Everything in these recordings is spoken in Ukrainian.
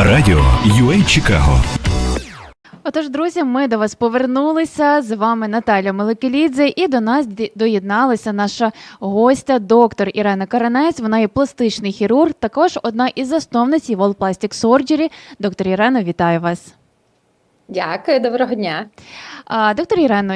Радіо UA Чикаго. Отож, друзі, ми до вас повернулися. З вами Наталя Меликелідзе, і до нас доєдналася наша гостя, доктор Ірена Каранець. Вона є пластичний хірург, також одна із засновниць Evol Plastic Surgery. Доктор Ірено, вітаю вас. Дякую, доброго дня. Доктор Ірено,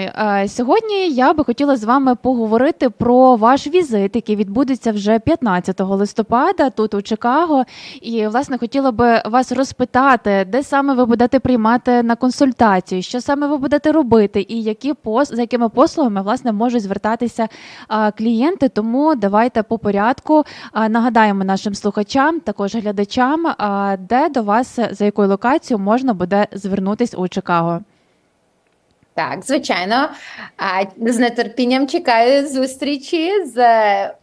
сьогодні я би хотіла з вами поговорити про ваш візит, який відбудеться вже 15 листопада тут у Чикаго. І власне хотіла би вас розпитати, де саме ви будете приймати на консультацію, що саме ви будете робити, і які пос... за якими послугами власне можуть звертатися клієнти. Тому давайте по порядку нагадаємо нашим слухачам, також глядачам, де до вас за якою локацією можна буде звернутись у Чикаго. Так, звичайно, з нетерпінням чекаю зустрічі з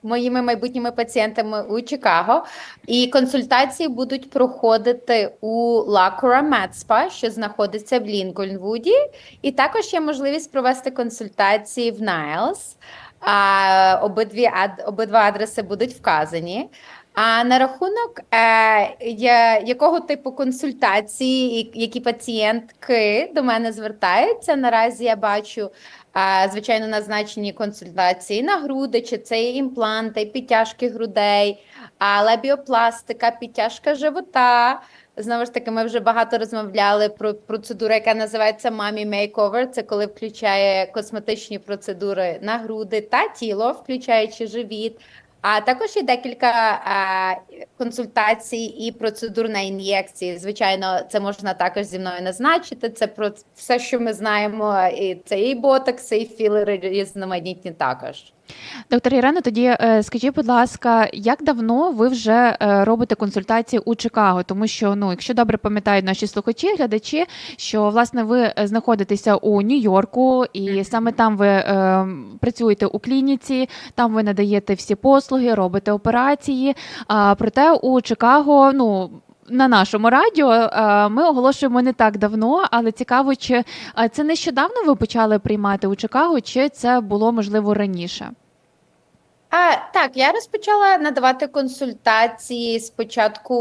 моїми майбутніми пацієнтами у Чикаго. І консультації будуть проходити у Лакура Медспа, що знаходиться в Лінкольнвуді. І також є можливість провести консультації в Найлс. Обидві, обидва адреси будуть вказані. А на рахунок е, якого типу консультації, які пацієнтки до мене звертаються, наразі я бачу, е, звичайно, назначені консультації на груди, чи це є імпланти, підтяжки грудей, а лебіопластика, підтяжка живота. Знову ж таки, ми вже багато розмовляли про процедуру, яка називається Мамі Makeover. Це коли включає косметичні процедури на груди та тіло, включаючи живіт. А також є декілька а, консультацій і процедур на ін'єкції. Звичайно, це можна також зі мною назначити. Це про все, що ми знаємо. І це і ботокси, і філери різноманітні також. Доктор Ірена, тоді е, скажіть, будь ласка, як давно ви вже е, робите консультації у Чикаго? Тому що, ну, якщо добре пам'ятають наші слухачі, глядачі, що власне ви знаходитеся у Нью-Йорку, і саме там ви е, працюєте у клініці, там ви надаєте всі послуги, робите операції. А проте у Чикаго, ну. На нашому радіо е, ми оголошуємо не так давно, але цікаво, чи е, це нещодавно ви почали приймати у Чикаго, чи це було можливо раніше? А, так, я розпочала надавати консультації спочатку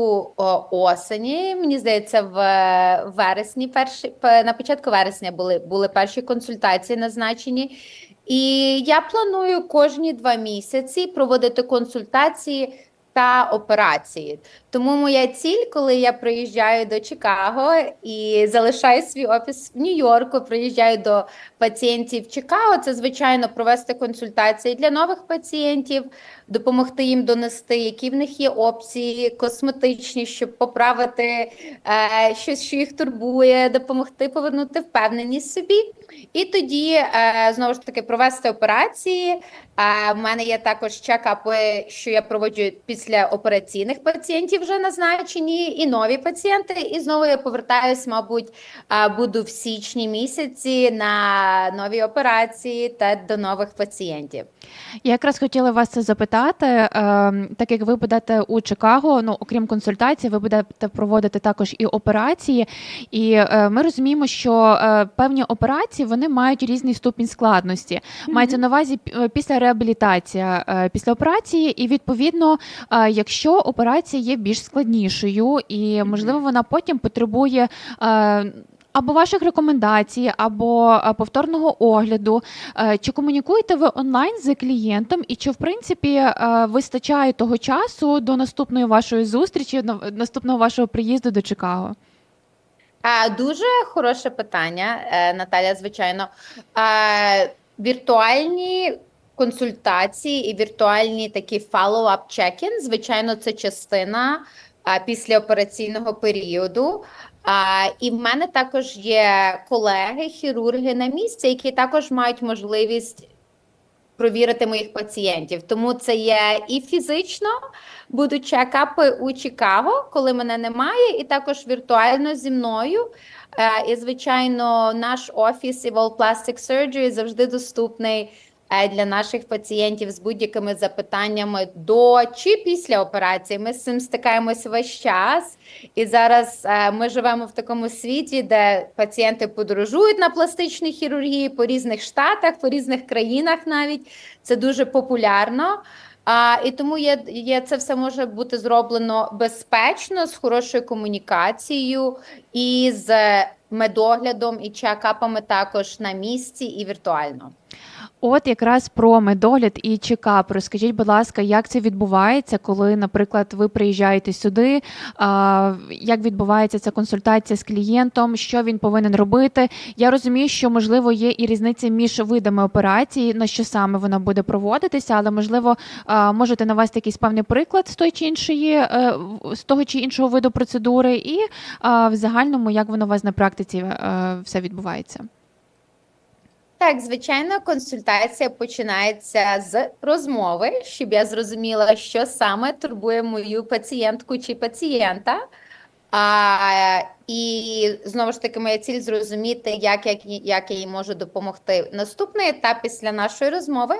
осені. Мені здається, в е, вересні перші на початку вересня були, були перші консультації назначені. І я планую кожні два місяці проводити консультації та операції. Тому моя ціль, коли я приїжджаю до Чикаго і залишаю свій офіс в Нью-Йорку, приїжджаю до пацієнтів Чикаго, це звичайно провести консультації для нових пацієнтів, допомогти їм донести, які в них є опції косметичні, щоб поправити е, щось, що їх турбує, допомогти повернути впевненість собі. І тоді е, знову ж таки провести операції. Е, в мене є також чекапи, що я проводжу після операційних пацієнтів вже назначені, і нові пацієнти. І знову я повертаюсь, мабуть, буду в січні місяці на нові операції та до нових пацієнтів. Я якраз хотіла вас це запитати, е, так як ви будете у Чикаго, ну окрім консультацій, ви будете проводити також і операції. І е, ми розуміємо, що е, певні операції вони мають різний ступінь складності. Мається на увазі пі- після реабілітація е, після операції, і відповідно, е, якщо операція є більш складнішою, і можливо вона потім потребує. е, Або ваших рекомендацій, або повторного огляду. Чи комунікуєте ви онлайн з клієнтом, і чи в принципі вистачає того часу до наступної вашої зустрічі, наступного вашого приїзду до Чикаго? Дуже хороше питання, Наталя, звичайно. Віртуальні консультації і віртуальні такі follow-up check-in, звичайно, це частина а, післяопераційного періоду. А, і в мене також є колеги, хірурги на місці, які також мають можливість провірити моїх пацієнтів. Тому це є і фізично будуть чекапи у Чикаго, коли мене немає, і також віртуально зі мною. І, звичайно, наш офіс Evol Plastic Surgery завжди доступний для наших пацієнтів з будь-якими запитаннями до чи після операції. Ми з цим стикаємося весь час. І зараз е, ми живемо в такому світі, де пацієнти подорожують на пластичній хірургії по різних штатах, по різних країнах навіть. Це дуже популярно. А, і тому є, є це все може бути зроблено безпечно, з хорошою комунікацією і з медоглядом і чекапами також на місці і віртуально. От якраз про медогляд і чекап. Розкажіть, будь ласка, як це відбувається, коли, наприклад, ви приїжджаєте сюди? Як відбувається ця консультація з клієнтом? Що він повинен робити? Я розумію, що можливо є і різниця між видами операції, на що саме вона буде проводитися, але можливо можете навести якийсь певний приклад з той чи іншої е, з того чи іншого виду процедури, і в загальному як воно у вас на практиці е, все відбувається? Так, звичайно, консультація починається з розмови, щоб я зрозуміла, що саме турбує мою пацієнтку чи пацієнта. А, і знову ж таки, моя ціль зрозуміти, як, як, як я їй можу допомогти. Наступний етап після нашої розмови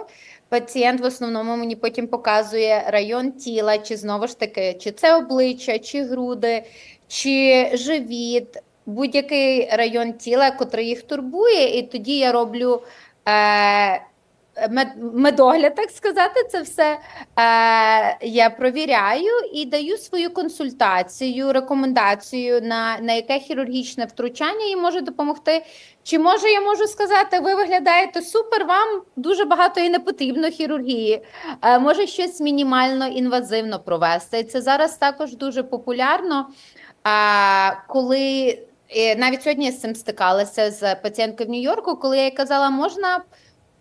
пацієнт в основному мені потім показує район тіла, чи знову ж таки, чи це обличчя, чи груди, чи живіт, будь-який район тіла, котрий їх турбує, і тоді я роблю. Е, мед- Медогляд, так сказати, це все е, я провіряю і даю свою консультацію, рекомендацію на, на яке хірургічне втручання їй може допомогти. Чи може я можу сказати, ви виглядаєте супер, вам дуже багато і не потрібно хірургії. Е, може щось мінімально інвазивно провести. І це зараз також дуже популярно. А, коли е, навіть сьогодні я з цим стикалася з пацієнткою в Нью-Йорку, коли я їй казала, можна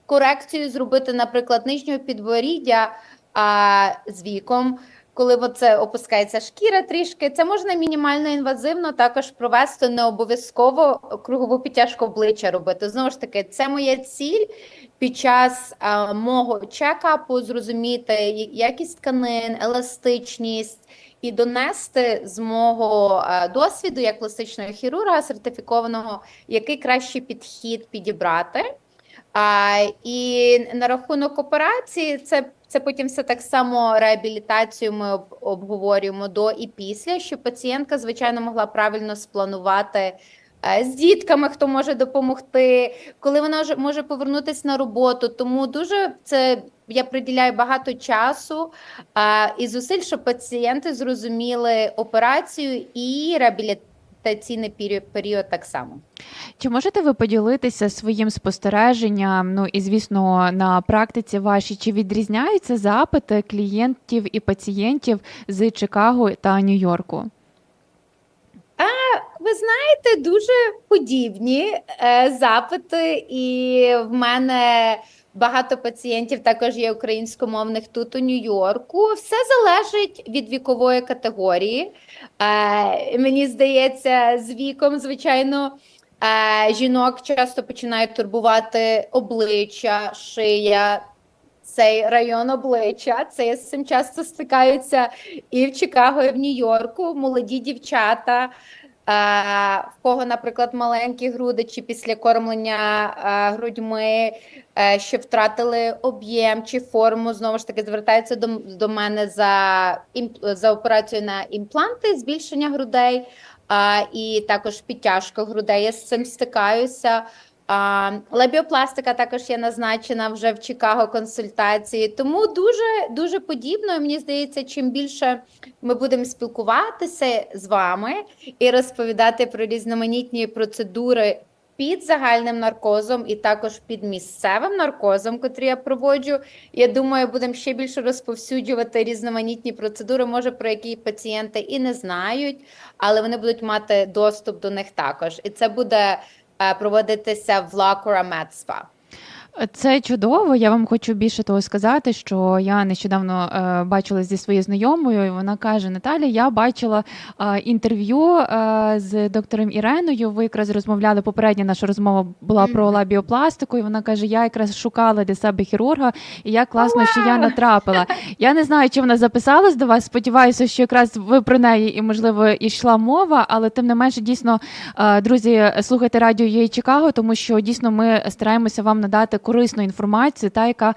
корекцію зробити, наприклад, нижнього підборіддя а, з віком, коли оце опускається шкіра трішки, це можна мінімально інвазивно також провести, не обов'язково кругову підтяжку обличчя робити. Знову ж таки, це моя ціль під час а, мого чекапу зрозуміти якість тканин, еластичність і донести з мого досвіду як пластичного хірурга сертифікованого, який кращий підхід підібрати. А, і на рахунок операції, це, це потім все так само реабілітацію ми обговорюємо до і після, щоб пацієнтка, звичайно, могла правильно спланувати е, з дітками, хто може допомогти, коли вона може повернутися на роботу. Тому дуже це я приділяю багато часу а, і зусиль, щоб пацієнти зрозуміли операцію і реабілітаційний період, період так само. Чи можете ви поділитися своїм спостереженням? Ну і звісно, на практиці вашій чи відрізняються запити клієнтів і пацієнтів з Чикаго та Нью-Йорку? Ви знаєте, дуже подібні е, запити, і в мене багато пацієнтів також є українськомовних тут у Нью-Йорку. Все залежить від вікової категорії. Е, мені здається, з віком, звичайно, е, жінок часто починають турбувати обличчя, шия. Цей район обличчя, це з цим часто стикаються і в Чикаго, і в Нью-Йорку. Молоді дівчата, в кого, наприклад, маленькі груди чи після кормлення грудьми, е, що втратили об'єм чи форму, знову ж таки звертаються до, до мене за, за операцію на імпланти, збільшення грудей а, і також підтяжка грудей. Я з цим стикаюся. Лебіопластика також є назначена вже в Чикаго консультації. Тому дуже дуже подібно. Мені здається, чим більше ми будемо спілкуватися з вами і розповідати про різноманітні процедури під загальним наркозом і також під місцевим наркозом, котрі я проводжу. Я думаю, будемо ще більше розповсюджувати різноманітні процедури, може про які пацієнти і не знають, але вони будуть мати доступ до них також. І це буде проводитися в Лакура Медспа. Це чудово. Я вам хочу більше того сказати, що я нещодавно е, бачилась зі своєю знайомою, і вона каже: Наталя, я бачила е, інтерв'ю е, з доктором Іреною. Ви якраз розмовляли. Попередня наша розмова була про лабіопластику. І вона каже: Я якраз шукала для себе хірурга, і як класно, що я натрапила. Я не знаю, чи вона записалась до вас. Сподіваюся, що якраз ви про неї і можливо йшла мова, але тим не менше, дійсно, е, друзі, слухайте радіо «Є Чикаго, тому що дійсно ми стараємося вам надати корисну інформацію, та яка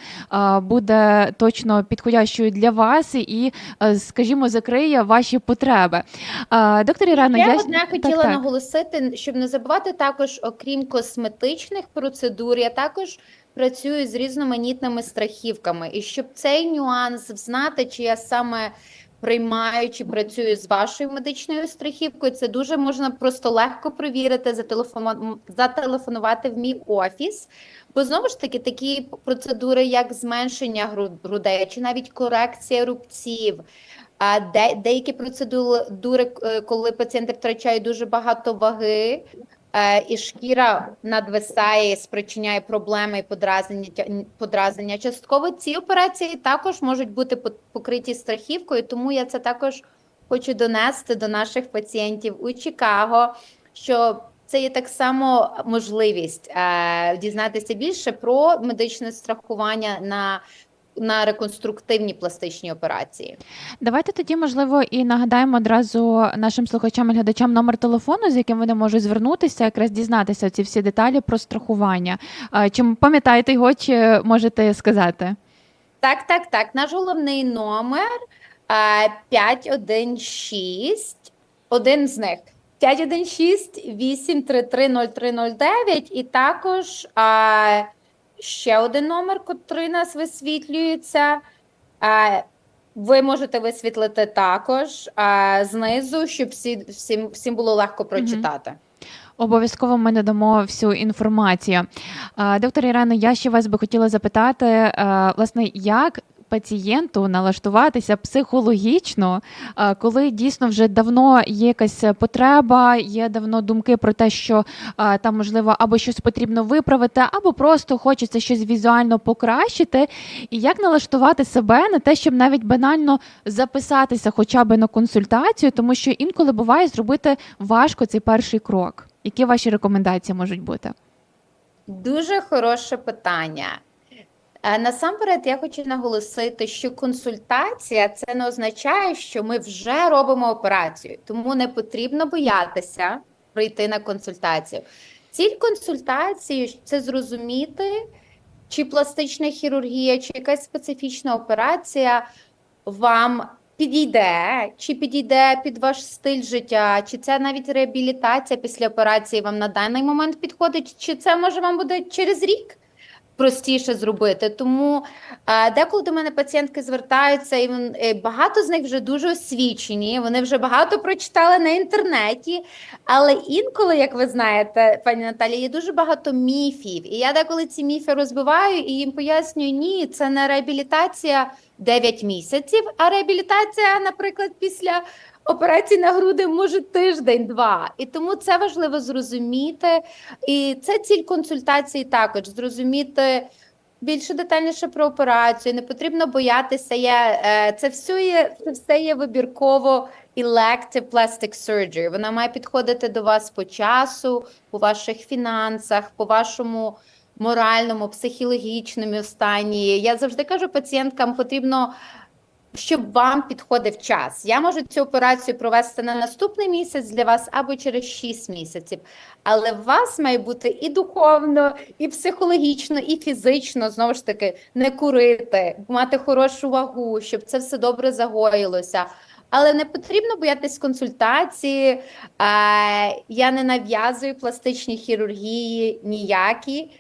буде точно підходящою для вас і, е, скажімо, закриє ваші потреби. Доктор Ірена, Я я одне хотіла так. наголосити, щоб не забувати також, окрім косметичних процедур, я також працюю з різноманітними страхівками. І щоб цей нюанс знати, чи я саме приймаю чи працюю з вашою медичною страхівкою, це дуже можна просто легко зателефону- зателефонувати в мій офіс. Бо знову ж таки такі процедури, як зменшення гру- грудей, чи навіть корекція рубців. А де, деякі процедури, е, коли пацієнти втрачають дуже багато ваги, і шкіра надвисає, спричиняє проблеми і подразнення, подразнення. Частково ці операції також можуть бути по- покриті страхівкою, тому я це також хочу донести до наших пацієнтів у Чикаго, що це є так само можливість е, дізнатися більше про медичне страхування на, на реконструктивні пластичні операції. Давайте тоді, можливо, і нагадаємо одразу нашим слухачам і глядачам номер телефону, з яким вони можуть звернутися, якраз дізнатися ці всі деталі про страхування. Чи пам'ятаєте його, чи можете сказати? Так, так, так. Наш головний номер е, 516, один з них 516 833 0309 і також ще один номер, котрий нас висвітлюється. Ви можете висвітлити також знизу, щоб всі, всім, всім було легко прочитати. Обов'язково ми надамо всю інформацію. Доктор Ірено, я ще вас би хотіла запитати, власне, як пацієнту налаштуватися психологічно, е, коли дійсно вже давно є якась потреба, є давно думки про те, що е, там можливо або щось потрібно виправити, або просто хочеться щось візуально покращити. І як налаштувати себе на те, щоб навіть банально записатися хоча б на консультацію, тому що інколи буває зробити важко цей перший крок. Які ваші рекомендації можуть бути? Дуже хороше питання. Е, Насамперед, я хочу наголосити, що консультація це не означає, що ми вже робимо операцію, тому не потрібно боятися прийти на консультацію. Ціль консультації це зрозуміти, чи пластична хірургія, чи якась специфічна операція вам підійде, чи підійде під ваш стиль життя, чи це навіть реабілітація після операції вам на даний момент підходить, чи це може вам буде через рік простіше зробити. Тому деколи до мене пацієнтки звертаються, і е, багато з них вже дуже освічені, вони вже багато прочитали на інтернеті. Але інколи, як ви знаєте, пані Наталі, є дуже багато міфів. І я деколи ці міфи розбиваю і їм пояснюю, ні, це не реабілітація 9 місяців, а реабілітація, наприклад, після операції на груди може тиждень-два. І тому це важливо зрозуміти. І це ціль консультації також зрозуміти. Більше детальніше про операцію, не потрібно боятися. Я, е, це все є, це все є вибірково elective plastic surgery. Вона має підходити до вас по часу, по ваших фінансах, по вашому моральному, психологічному стані. Я завжди кажу пацієнткам, потрібно, щоб вам підходив час. Я можу цю операцію провести на наступний місяць для вас або через 6 місяців. Але в вас має бути і духовно, і психологічно, і фізично, знову ж таки, не курити, мати хорошу вагу, щоб це все добре загоїлося. Але не потрібно боятись консультації. Е, Я не нав'язую пластичні хірургії ніякі.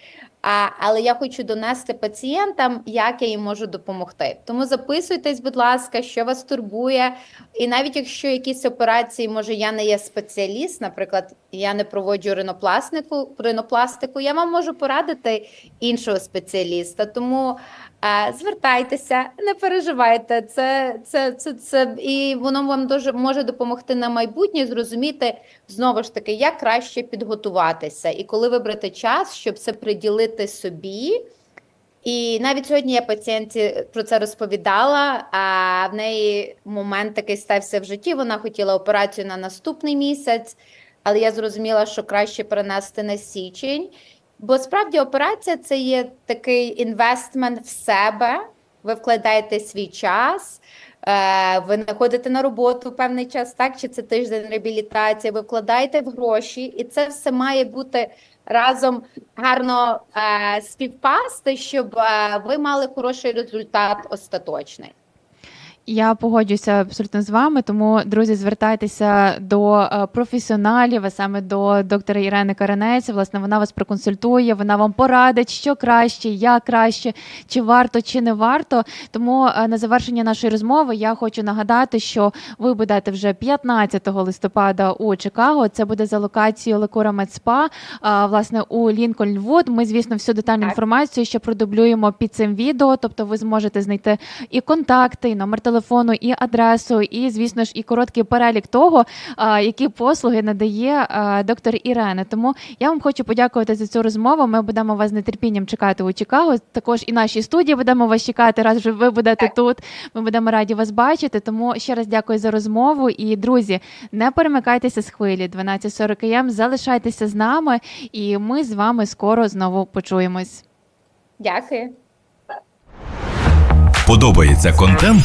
А, але я хочу донести пацієнтам, як я їм можу допомогти. Тому записуйтесь, будь ласка, що вас турбує. І навіть якщо якісь операції, може, я не є спеціаліст, наприклад, я не проводжу ринопластику, ринопластику, я вам можу порадити іншого спеціаліста. Тому е, звертайтеся, не переживайте. Це, це, це, це, і воно вам дуже може допомогти на майбутнє зрозуміти знову ж таки, як краще підготуватися, і коли вибрати час, щоб це приділити собі. І навіть сьогодні я пацієнтці про це розповідала. А в неї момент такий стався в житті. Вона хотіла операцію на наступний місяць, але я зрозуміла, що краще перенести на січень. Бо справді операція це є такий інвестмент в себе. Ви вкладаєте свій час, е, ви не ходите на роботу певний час, так чи це тиждень реабілітації, ви вкладаєте в гроші, і це все має бути разом гарно е, співпасти, щоб е, ви мали хороший результат остаточний. Я погоджуюся абсолютно з вами. Тому, друзі, звертайтеся до е, професіоналів, а саме до доктора Ірени Каранець. Власне, вона вас проконсультує, вона вам порадить, що краще, як краще, чи варто, чи не варто. Тому е, на завершення нашої розмови я хочу нагадати, що ви будете вже 15 листопада у Чикаго. Це буде за локацією Лекура Медспа, а, власне, у Лінкольн Вуд. Ми, звісно, всю детальну інформацію ще продублюємо під цим відео. Тобто, ви зможете знайти і контакти, і номер телефону, і адресу, і, звісно ж, і короткий перелік того, які послуги надає доктор Ірена. Тому я вам хочу подякувати за цю розмову. Ми будемо вас з нетерпінням чекати у Чикаго. Також і нашій студії будемо вас чекати, раз вже ви будете Так. тут. Ми будемо раді вас бачити. Тому ще раз дякую за розмову. І друзі, не перемикайтеся з хвилі 12.40 м. Залишайтеся з нами, і ми з вами скоро знову почуємось. Дякую. Подобається контент?